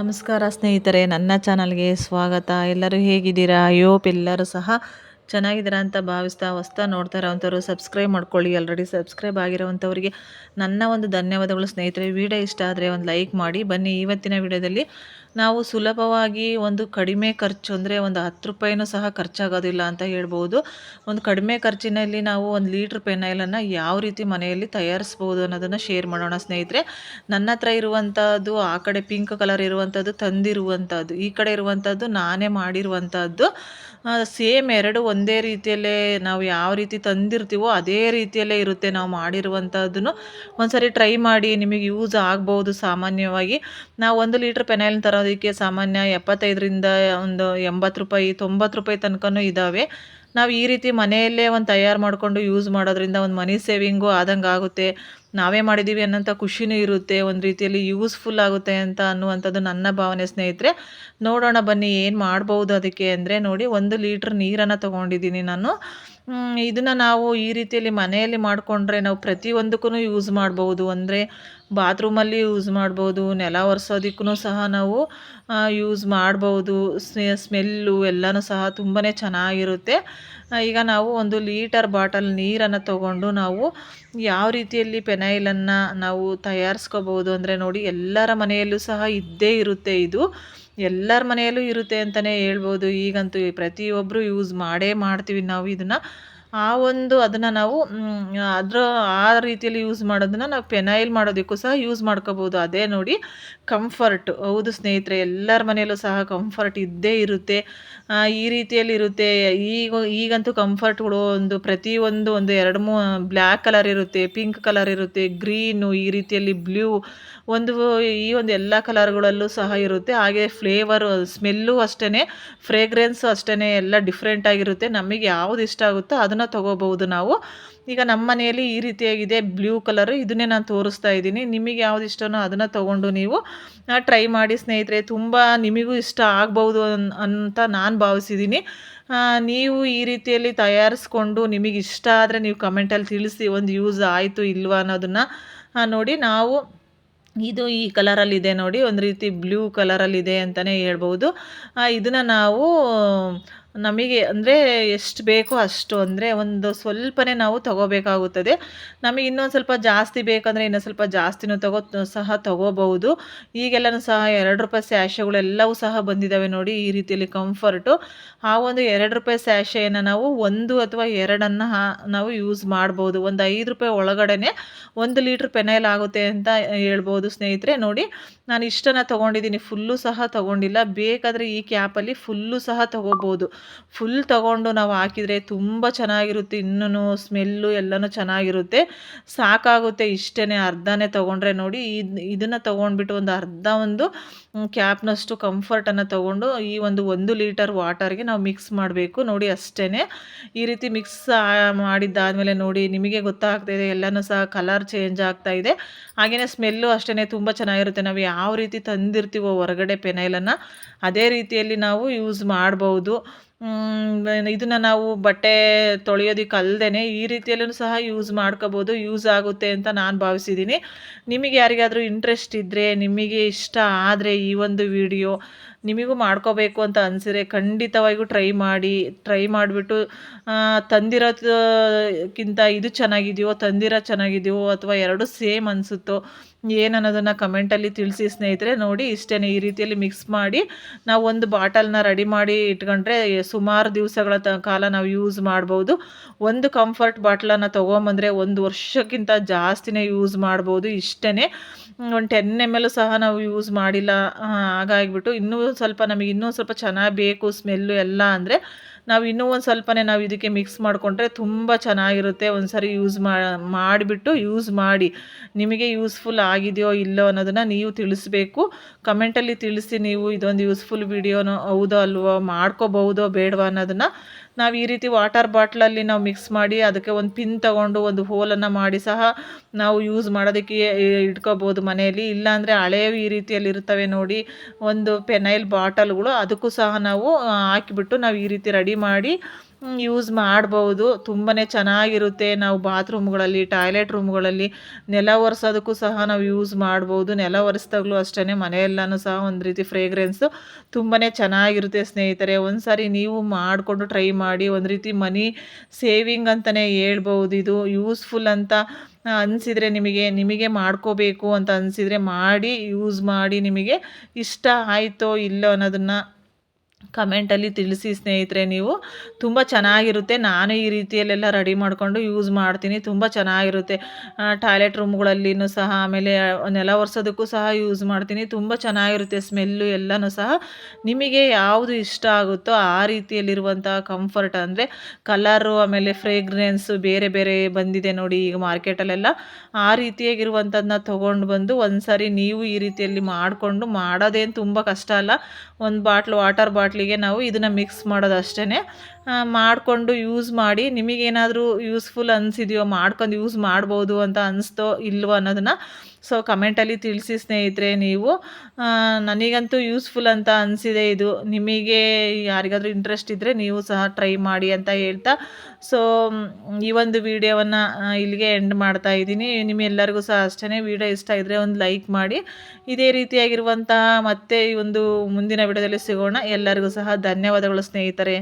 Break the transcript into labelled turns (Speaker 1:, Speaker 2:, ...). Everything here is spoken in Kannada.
Speaker 1: ನಮಸ್ಕಾರ ಸ್ನೇಹಿತರೆ, ನನ್ನ ಚಾನಲ್ಗೆ ಸ್ವಾಗತ. ಎಲ್ಲರೂ ಹೇಗಿದ್ದೀರಾ? ಯೋಪ್ ಎಲ್ಲರೂ ಸಹ ಚೆನ್ನಾಗಿದ್ದೀರಾ ಅಂತ ಭಾವಿಸ್ತಾ ಹೊಸ್ತಾ ನೋಡ್ತಾ ಇರೋವಂಥವ್ರು ಸಬ್ಸ್ಕ್ರೈಬ್ ಮಾಡ್ಕೊಳ್ಳಿ. ಆಲ್ರೆಡಿ ಸಬ್ಸ್ಕ್ರೈಬ್ ಆಗಿರೋವಂಥವ್ರಿಗೆ ನನ್ನ ಒಂದು ಧನ್ಯವಾದಗಳು ಸ್ನೇಹಿತರೆ. ವಿಡಿಯೋ ಇಷ್ಟ ಆದರೆ ಒಂದು ಲೈಕ್ ಮಾಡಿ. ಬನ್ನಿ, ಇವತ್ತಿನ ವಿಡಿಯೋದಲ್ಲಿ ನಾವು ಸುಲಭವಾಗಿ ಒಂದು ಕಡಿಮೆ ಖರ್ಚು ಅಂದರೆ ಒಂದು ಹತ್ತು ರೂಪಾಯಿನೂ ಸಹ ಖರ್ಚಾಗೋದಿಲ್ಲ ಅಂತ ಹೇಳ್ಬೋದು. ಒಂದು ಕಡಿಮೆ ಖರ್ಚಿನಲ್ಲಿ ನಾವು ಒಂದು ಲೀಟ್ರ್ ಪೆನಾಯಿಲನ್ನು ಯಾವ ರೀತಿ ಮನೆಯಲ್ಲಿ ತಯಾರಿಸ್ಬೋದು ಅನ್ನೋದನ್ನು ಶೇರ್ ಮಾಡೋಣ ಸ್ನೇಹಿತರೆ. ನನ್ನ ಹತ್ರ ಇರುವಂಥದ್ದು, ಆ ಕಡೆ ಪಿಂಕ್ ಕಲರ್ ಇರುವಂಥದ್ದು, ತಂದಿರುವಂಥದ್ದು, ಈ ಕಡೆ ಇರುವಂಥದ್ದು, ನಾನೇ ಮಾಡಿರುವಂಥದ್ದು. ಸೇಮ್ ಎರಡು ಒಂದೇ ರೀತಿಯಲ್ಲೇ ನಾವು ಯಾವ ರೀತಿ ತಂದಿರ್ತೀವೋ ಅದೇ ರೀತಿಯಲ್ಲೇ ಇರುತ್ತೆ ನಾವು ಮಾಡಿರುವಂಥದ್ದನ್ನು. ಒಂದ್ಸರಿ ಟ್ರೈ ಮಾಡಿ ನಿಮಗೆ ಯೂಸ್ ಆಗ್ಬೋದು ಸಾಮಾನ್ಯವಾಗಿ. ನಾವು ಒಂದು ಲೀಟ್ರ್ ಪೆನಾಯಿಲ್ ತರೋದಕ್ಕೆ ಸಾಮಾನ್ಯ ಎಪ್ಪತ್ತೈದರಿಂದ ಒಂದು ಎಂಬತ್ತು ರೂಪಾಯಿ, ತೊಂಬತ್ತು ರೂಪಾಯಿ ತನಕನೂ ಇದ್ದಾವೆ. ನಾವು ಈ ರೀತಿ ಮನೆಯಲ್ಲೇ ಒಂದು ತಯಾರು ಮಾಡಿಕೊಂಡು ಯೂಸ್ ಮಾಡೋದ್ರಿಂದ ಒಂದು ಮನಿ ಸೇವಿಂಗು ಆದಂಗೆ ಆಗುತ್ತೆ. ನಾವೇ ಮಾಡಿದ್ದೀವಿ ಅನ್ನೋಂಥ ಖುಷಿನೂ ಇರುತ್ತೆ, ಒಂದು ರೀತಿಯಲ್ಲಿ ಯೂಸ್ಫುಲ್ ಆಗುತ್ತೆ ಅಂತ ಅನ್ನುವಂಥದ್ದು ನನ್ನ ಭಾವನೆ ಸ್ನೇಹಿತರೆ. ನೋಡೋಣ ಬನ್ನಿ ಏನು ಮಾಡ್ಬೋದು ಅದಕ್ಕೆ ಅಂದರೆ ನೋಡಿ, ಒಂದು ಲೀಟ್ರ್ ನೀರನ್ನು ತೊಗೊಂಡಿದ್ದೀನಿ ನಾನು. ಇದನ್ನು ನಾವು ಈ ರೀತಿಯಲ್ಲಿ ಮನೆಯಲ್ಲಿ ಮಾಡಿಕೊಂಡ್ರೆ ನಾವು ಪ್ರತಿಯೊಂದಕ್ಕೂ ಯೂಸ್ ಮಾಡ್ಬೋದು. ಅಂದರೆ ಬಾತ್ರೂಮಲ್ಲಿ ಯೂಸ್ ಮಾಡ್ಬೋದು, ನೆಲ ಒರೆಸೋದಕ್ಕೂ ಸಹ ನಾವು ಯೂಸ್ ಮಾಡ್ಬೋದು. ಸ್ಮೆಲ್ಲು ಎಲ್ಲನೂ ಸಹ ತುಂಬಾ ಚೆನ್ನಾಗಿರುತ್ತೆ. ಈಗ ನಾವು ಒಂದು ಲೀಟರ್ ಬಾಟಲ್ ನೀರನ್ನು ತಗೊಂಡು ನಾವು ಯಾವ ರೀತಿಯಲ್ಲಿ ಪೆನೈಲನ್ನು ನಾವು ತಯಾರಿಸ್ಕೋಬೋದು ಅಂದರೆ ನೋಡಿ ಎಲ್ಲರ ಮನೆಯಲ್ಲೂ ಸಹ ಇದ್ದೇ ಇರುತ್ತೆ ಇದು. ಎಲ್ಲರ ಮನೆಯಲ್ಲೂ ಇರುತ್ತೆ ಅಂತಲೇ ಹೇಳ್ಬೋದು. ಈಗಂತೂ ಪ್ರತಿಯೊಬ್ಬರು ಯೂಸ್ ಮಾಡೇ ಮಾಡ್ತೀವಿ ನಾವು ಇದನ್ನು. ಆ ಒಂದು ಅದನ್ನು ನಾವು ಅದರ ಆ ರೀತಿಯಲ್ಲಿ ಯೂಸ್ ಮಾಡೋದನ್ನು ನಾವು ಪೆನೈಲ್ ಮಾಡೋದಕ್ಕೂ ಸಹ ಯೂಸ್ ಮಾಡ್ಕೋಬೋದು. ಅದೇ ನೋಡಿ ಕಂಫರ್ಟ್ ಹೌದು ಸ್ನೇಹಿತರೆ, ಎಲ್ಲರ ಮನೆಯಲ್ಲೂ ಸಹ ಕಂಫರ್ಟ್ ಇದ್ದೇ ಇರುತ್ತೆ. ಈ ರೀತಿಯಲ್ಲಿ ಇರುತ್ತೆ. ಈಗ, ಈಗಂತೂ ಕಂಫರ್ಟ್ಗಳು ಒಂದು ಪ್ರತಿಯೊಂದು ಒಂದು ಎರಡು ಮೂ ಬ್ಲ್ಯಾಕ್ ಕಲರ್ ಇರುತ್ತೆ ಪಿಂಕ್ ಕಲರ್ ಇರುತ್ತೆ ಗ್ರೀನು ಈ ರೀತಿಯಲ್ಲಿ ಬ್ಲೂ ಒಂದು, ಈ ಒಂದು ಎಲ್ಲ ಕಲರ್ಗಳಲ್ಲೂ ಸಹ ಇರುತ್ತೆ. ಹಾಗೆ ಫ್ಲೇವರು ಸ್ಮೆಲ್ಲು ಅಷ್ಟೇ ಫ್ರೇಗ್ರೆನ್ಸು ಅಷ್ಟೇ ಎಲ್ಲ ಡಿಫ್ರೆಂಟ್ ಆಗಿರುತ್ತೆ. ನಮಗೆ ಯಾವುದು ಇಷ್ಟ ಆಗುತ್ತೋ ಅದನ್ನು ತೊಗೋಬೋದು ನಾವು. ಈಗ ನಮ್ಮ ಮನೆಯಲ್ಲಿ ಈ ರೀತಿಯಾಗಿದೆ, ಬ್ಲೂ ಕಲರು. ಇದನ್ನೇ ನಾನು ತೋರಿಸ್ತಾ ಇದ್ದೀನಿ. ನಿಮಗೆ ಯಾವ್ದು ಇಷ್ಟನೋ ಅದನ್ನು ತೊಗೊಂಡು ನೀವು ಟ್ರೈ ಮಾಡಿ ಸ್ನೇಹಿತರೆ. ತುಂಬ ನಿಮಗೂ ಇಷ್ಟ ಆಗ್ಬೋದು ಅಂತ ನಾನು ಭಾವಿಸಿದ್ದೀನಿ. ನೀವು ಈ ರೀತಿಯಲ್ಲಿ ತಯಾರಿಸ್ಕೊಂಡು ನಿಮಗೆ ಇಷ್ಟ ಆದರೆ ನೀವು ಕಮೆಂಟಲ್ಲಿ ತಿಳಿಸಿ ಒಂದು ಯೂಸ್ ಆಯಿತು ಇಲ್ವಾ ಅನ್ನೋದನ್ನು ನೋಡಿ. ನಾವು ಇದು ಈ ಕಲರಲ್ಲಿದೆ ನೋಡಿ. ಒಂದು ರೀತಿ ಬ್ಲೂ ಕಲರಲ್ಲಿದೆ ಅಂತಲೇ ಹೇಳ್ಬೋದು ಇದನ್ನು ನಾವು ನಮಗೆ ಅಂದರೆ ಎಷ್ಟು ಬೇಕೋ ಅಷ್ಟು ಅಂದರೆ ಒಂದು ಸ್ವಲ್ಪನೇ ನಾವು ತಗೋಬೇಕಾಗುತ್ತದೆ. ನಮಗೆ ಇನ್ನೊಂದು ಸ್ವಲ್ಪ ಜಾಸ್ತಿ ಬೇಕಂದರೆ ಇನ್ನೊಂದು ಸ್ವಲ್ಪ ಜಾಸ್ತಿನೂ ತಗೋ ಸಹ ತಗೋಬಹುದು. ಈಗೆಲ್ಲನೂ ಸಹ ಎರಡು ರೂಪಾಯಿ ಸ್ಯಾಶೆಗಳೆಲ್ಲವೂ ಸಹ ಬಂದಿದ್ದಾವೆ ನೋಡಿ ಈ ರೀತಿಯಲ್ಲಿ ಕಂಫರ್ಟು ಆ ಒಂದು ಎರಡು ರೂಪಾಯಿ ಸ್ಯಾಶೆಯನ್ನು ನಾವು ಒಂದು ಅಥವಾ ಎರಡನ್ನು ನಾವು ಯೂಸ್ ಮಾಡ್ಬೋದು ಒಂದು ಐದು ರೂಪಾಯಿ ಒಳಗಡೆ ಒಂದು ಲೀಟ್ರ್ ಪೆನೈಲ್ ಆಗುತ್ತೆ ಅಂತ ಹೇಳ್ಬೋದು ಸ್ನೇಹಿತರೆ. ನೋಡಿ, ನಾನು ಇಷ್ಟನ್ನು ತೊಗೊಂಡಿದ್ದೀನಿ. ಫುಲ್ಲು ಸಹ ತೊಗೊಂಡಿಲ್ಲ. ಬೇಕಾದರೆ ಈ ಕ್ಯಾಪಲ್ಲಿ ಫುಲ್ಲು ಸಹ ತೊಗೋಬೋದು ಫುಲ್ ತಗೊಂಡು ನಾವು ಹಾಕಿದರೆ ತುಂಬ ಚೆನ್ನಾಗಿರುತ್ತೆ ಇನ್ನೂ ಸ್ಮೆಲ್ಲು ಎಲ್ಲನೂ ಚೆನ್ನಾಗಿರುತ್ತೆ. ಸಾಕಾಗುತ್ತೆ ಇಷ್ಟೇ ಅರ್ಧನೇ ತೊಗೊಂಡ್ರೆ ನೋಡಿ, ಇದು, ಇದನ್ನು ತೊಗೊಂಡ್ಬಿಟ್ಟು ಒಂದು ಅರ್ಧ ಒಂದು ಕ್ಯಾಪ್ನಷ್ಟು ಕಂಫರ್ಟನ್ನು ತೊಗೊಂಡು ಈ ಒಂದು ಒಂದು ಲೀಟರ್ ವಾಟರ್ಗೆ ನಾವು ಮಿಕ್ಸ್ ಮಾಡಬೇಕು ನೋಡಿ ಅಷ್ಟೇ ಈ ರೀತಿ ಮಿಕ್ಸ್ ಮಾಡಿದ್ದಾದಮೇಲೆ ನೋಡಿ ನಿಮಗೆ ಗೊತ್ತಾಗ್ತಾಯಿದೆ ಎಲ್ಲನೂ ಸಹ ಕಲರ್ ಚೇಂಜ್ ಆಗ್ತಾ ಇದೆ. ಹಾಗೆಯೇ ಸ್ಮೆಲ್ಲು ಅಷ್ಟೇ ತುಂಬ ಚೆನ್ನಾಗಿರುತ್ತೆ. ನಾವು ಯಾವ ರೀತಿ ತಂದಿರ್ತೀವೋ ಹೊರಗಡೆ ಪೆನೈಲನ್ನು, ಅದೇ ರೀತಿಯಲ್ಲಿ ನಾವು ಯೂಸ್ ಮಾಡ್ಬೋದು. ಇದನ್ನು ನಾವು ಬಟ್ಟೆ ತೊಳೆಯೋದಕ್ಕೆ ಅಲ್ಲದೇ ಈ ರೀತಿಯಲ್ಲೂ ಸಹ ಯೂಸ್ ಮಾಡ್ಕೋಬೋದು ಯೂಸ್ ಆಗುತ್ತೆ ಅಂತ ನಾನು ಭಾವಿಸಿದ್ದೀನಿ ನಿಮಗೆ ಯಾರಿಗಾದರೂ ಇಂಟ್ರೆಸ್ಟ್ ಇದ್ದರೆ ನಿಮಗೆ ಇಷ್ಟ ಆದರೆ ಈ ಒಂದು ವಿಡಿಯೋ ನಿಮಗೂ ಮಾಡ್ಕೋಬೇಕು ಅಂತ ಅನಿಸಿದ್ರೆ ಖಂಡಿತವಾಗಿಯೂ ಟ್ರೈ ಮಾಡಿ ಟ್ರೈ ಮಾಡಿಬಿಟ್ಟು ತಂದಿರೋದಕ್ಕಿಂತ ಇದು ಚೆನ್ನಾಗಿದೆಯೋ ತಂದಿರೋ ಚೆನ್ನಾಗಿದೆಯೋ ಅಥವಾ ಎರಡು ಸೇಮ್ ಅನಿಸುತ್ತೋ ಏನು ಅನ್ನೋದನ್ನು ಕಮೆಂಟಲ್ಲಿ ತಿಳಿಸಿ ಸ್ನೇಹಿತರೆ, ನೋಡಿ ಇಷ್ಟೇ ಈ ರೀತಿಯಲ್ಲಿ ಮಿಕ್ಸ್ ಮಾಡಿ ನಾವು ಒಂದು ಬಾಟಲ್ನ ರೆಡಿ ಮಾಡಿ ಇಟ್ಕೊಂಡ್ರೆ ಸುಮಾರು ದಿವಸಗಳ ತ, ಕಾಲ ನಾವು ಯೂಸ್ ಮಾಡ್ಬೋದು. ಒಂದು ಕಂಫರ್ಟ್ ಬಾಟ್ಲನ್ನು ತೊಗೊಂಬಂದರೆ ಒಂದು ವರ್ಷಕ್ಕಿಂತ ಜಾಸ್ತಿನೇ ಯೂಸ್ ಮಾಡ್ಬೋದು ಇಷ್ಟೇ ಒಂದು ಟೆನ್ ಎಂ ಎಲ್ ಸಹ ನಾವು ಯೂಸ್ ಮಾಡಿಲ್ಲ ಹಾಗಾಗಿಬಿಟ್ಟು ಇನ್ನೂ ಸ್ವಲ್ಪ ನಮಗೆ ಇನ್ನೂ ಸ್ವಲ್ಪ ಚೆನ್ನಾಗಿ ಬೇಕು ಸ್ಮೆಲ್ಲು ಎಲ್ಲ ಅಂದರೆ ನಾವು ಇನ್ನೂ ಒಂದು ಸ್ವಲ್ಪನೇ ನಾವು ಇದಕ್ಕೆ ಮಿಕ್ಸ್ ಮಾಡಿಕೊಂಡ್ರೆ ತುಂಬ ಚೆನ್ನಾಗಿರುತ್ತೆ. ಒಂದು ಸರಿ ಯೂಸ್ ಮಾಡಿಬಿಟ್ಟು ಯೂಸ್ ಮಾಡಿ. ನಿಮಗೆ ಯೂಸ್ಫುಲ್ ಆಗಿದೆಯೋ ಇಲ್ಲೋ ಅನ್ನೋದನ್ನು ನೀವು ತಿಳಿಸ್ಬೇಕು. ಕಮೆಂಟಲ್ಲಿ ತಿಳಿಸಿ ನೀವು ಇದೊಂದು ಯೂಸ್ಫುಲ್ ವಿಡಿಯೋನೋ ಹೌದೋ ಅಲ್ವೋ ಮಾಡ್ಕೋಬಹುದೋ ಬೇಡವಾ ಅನ್ನೋದನ್ನು ನಾವು ಈ ರೀತಿ ವಾಟರ್ ಬಾಟ್ಲಲ್ಲಿ ನಾವು ಮಿಕ್ಸ್ ಮಾಡಿ ಅದಕ್ಕೆ ಒಂದು ಪಿನ್ ತಗೊಂಡು ಒಂದು ಹೋಲನ್ನು ಮಾಡಿ ಸಹ ನಾವು ಯೂಸ್ ಮಾಡೋದಕ್ಕೆ ಇಟ್ಕೋಬೋದು ಮನೆಯಲ್ಲಿ. ಇಲ್ಲಾಂದರೆ ಹಳೆಯ ಈ ರೀತಿಯಲ್ಲಿ ಇರ್ತವೆ ನೋಡಿ, ಒಂದು ಪೆನೈಲ್ ಬಾಟಲ್ಗಳು ಅದಕ್ಕೂ ಸಹ ನಾವು ಹಾಕಿಬಿಟ್ಟು ನಾವು ಈ ರೀತಿ ರೆಡಿ ಮಾಡಿ ಯೂಸ್ ಮಾಡ್ಬೋದು. ತುಂಬಾ ಚೆನ್ನಾಗಿರುತ್ತೆ. ನಾವು ಬಾತ್ರೂಮ್ಗಳಲ್ಲಿ, ಟಾಯ್ಲೆಟ್ ರೂಮ್ಗಳಲ್ಲಿ ನೆಲ ಒರೆಸೋದಕ್ಕೂ ಸಹ ನಾವು ಯೂಸ್ ಮಾಡ್ಬೋದು. ನೆಲ ಒರೆಸ್ದಾಗಲೂ ಅಷ್ಟೇ ಮನೆಯೆಲ್ಲನೂ ಸಹ ಒಂದು ರೀತಿ ಫ್ರೇಗ್ರೆನ್ಸು ತುಂಬಾ ಚೆನ್ನಾಗಿರುತ್ತೆ ಸ್ನೇಹಿತರೆ. ಒಂದು ಸಾರಿ ನೀವು ಮಾಡಿಕೊಂಡು ಟ್ರೈ ಮಾಡಿ ಒಂದು ರೀತಿ ಮನಿ ಸೇವಿಂಗ್ ಅಂತಲೇ ಹೇಳ್ಬೋದು. ಇದು ಯೂಸ್ಫುಲ್ ಅಂತ ಅನಿಸಿದರೆ ನಿಮಗೆ ನಿಮಗೆ ಮಾಡ್ಕೋಬೇಕು ಅಂತ ಅನಿಸಿದರೆ ಮಾಡಿ ಯೂಸ್ ಮಾಡಿ ನಿಮಗೆ ಇಷ್ಟ ಆಯಿತೋ ಇಲ್ಲೋ ಅನ್ನೋದನ್ನು ಕಮೆಂಟಲ್ಲಿ ತಿಳಿಸಿ ಸ್ನೇಹಿತರೆ ನೀವು. ತುಂಬ ಚೆನ್ನಾಗಿರುತ್ತೆ. ನಾನು ಈ ರೀತಿಯಲ್ಲೆಲ್ಲ ರೆಡಿ ಮಾಡಿಕೊಂಡು ಯೂಸ್ ಮಾಡ್ತೀನಿ. ತುಂಬ ಚೆನ್ನಾಗಿರುತ್ತೆ. ಟಾಯ್ಲೆಟ್ ರೂಮ್ಗಳಲ್ಲಿನೂ ಸಹ, ಆಮೇಲೆ ನೆಲ ಒರೆಸೋದಕ್ಕೂ ಸಹ ಯೂಸ್ ಮಾಡ್ತೀನಿ. ತುಂಬ ಚೆನ್ನಾಗಿರುತ್ತೆ ಸ್ಮೆಲ್ಲು ಎಲ್ಲನೂ ಸಹ. ನಿಮಗೆ ಯಾವುದು ಇಷ್ಟ ಆಗುತ್ತೋ ಆ ರೀತಿಯಲ್ಲಿರುವಂಥ ಕಂಫರ್ಟ್ ಅಂದರೆ ಕಲರು ಆಮೇಲೆ ಫ್ರೇಗ್ರೆನ್ಸು ಬೇರೆ ಬೇರೆ ಬಂದಿದೆ ನೋಡಿ ಈಗ ಮಾರ್ಕೆಟಲ್ಲೆಲ್ಲ ಆ ರೀತಿಯಾಗಿರುವಂಥದ್ದನ್ನ ತೊಗೊಂಡು ಬಂದು ಒಂದು ನೀವು ಈ ರೀತಿಯಲ್ಲಿ ಮಾಡಿಕೊಂಡು ಮಾಡೋದೇನು ತುಂಬ ಕಷ್ಟ ಅಲ್ಲ. ಒಂದು ಬಾಟ್ಲು ವಾಟರ್ ಬಾಟ್ಲಿಗೆ ನಾವು ಇದನ್ನು ಮಿಕ್ಸ್ ಮಾಡೋದು ಅಷ್ಟೇ ಮಾಡಿಕೊಂಡು ಯೂಸ್ ಮಾಡಿ, ನಿಮಗೇನಾದರೂ ಯೂಸ್ಫುಲ್ ಅನಿಸಿದೆಯೋ ಮಾಡ್ಕೊಂಡು ಯೂಸ್ ಮಾಡ್ಬೋದು ಅಂತ ಅನಿಸ್ತೋ ಇಲ್ವೋ ಅನ್ನೋದನ್ನು ಸೊ ಕಮೆಂಟಲ್ಲಿ ತಿಳಿಸಿ ಸ್ನೇಹಿತರೆ ನೀವು. ನನಗಂತೂ ಯೂಸ್ಫುಲ್ ಅಂತ ಅನಿಸಿದೆ ಇದು. ನಿಮಗೆ ಯಾರಿಗಾದರೂ ಇಂಟ್ರೆಸ್ಟ್ ಇದ್ದರೆ ನೀವು ಸಹ ಟ್ರೈ ಮಾಡಿ ಅಂತ ಹೇಳ್ತಾ. ಸೊ ಈ ಒಂದು ವಿಡಿಯೋವನ್ನು ಇಲ್ಲಿಗೆ ಎಂಡ್ ಮಾಡ್ತಾ ಇದ್ದೀನಿ. ನಿಮ್ಮೆಲ್ಲರಿಗೂ ಸಹ ಅಷ್ಟೇ ವಿಡಿಯೋ ಇಷ್ಟ ಇದ್ದರೆ ಒಂದು ಲೈಕ್ ಮಾಡಿ. ಇದೇ ರೀತಿಯಾಗಿರುವಂತಹ ಮತ್ತೆ ಈ ಒಂದು ಮುಂದಿನ ವಿಡಿಯೋದಲ್ಲಿ ಸಿಗೋಣ. ಎಲ್ಲರಿಗೂ ಸಹ ಧನ್ಯವಾದಗಳು ಸ್ನೇಹಿತರೆ.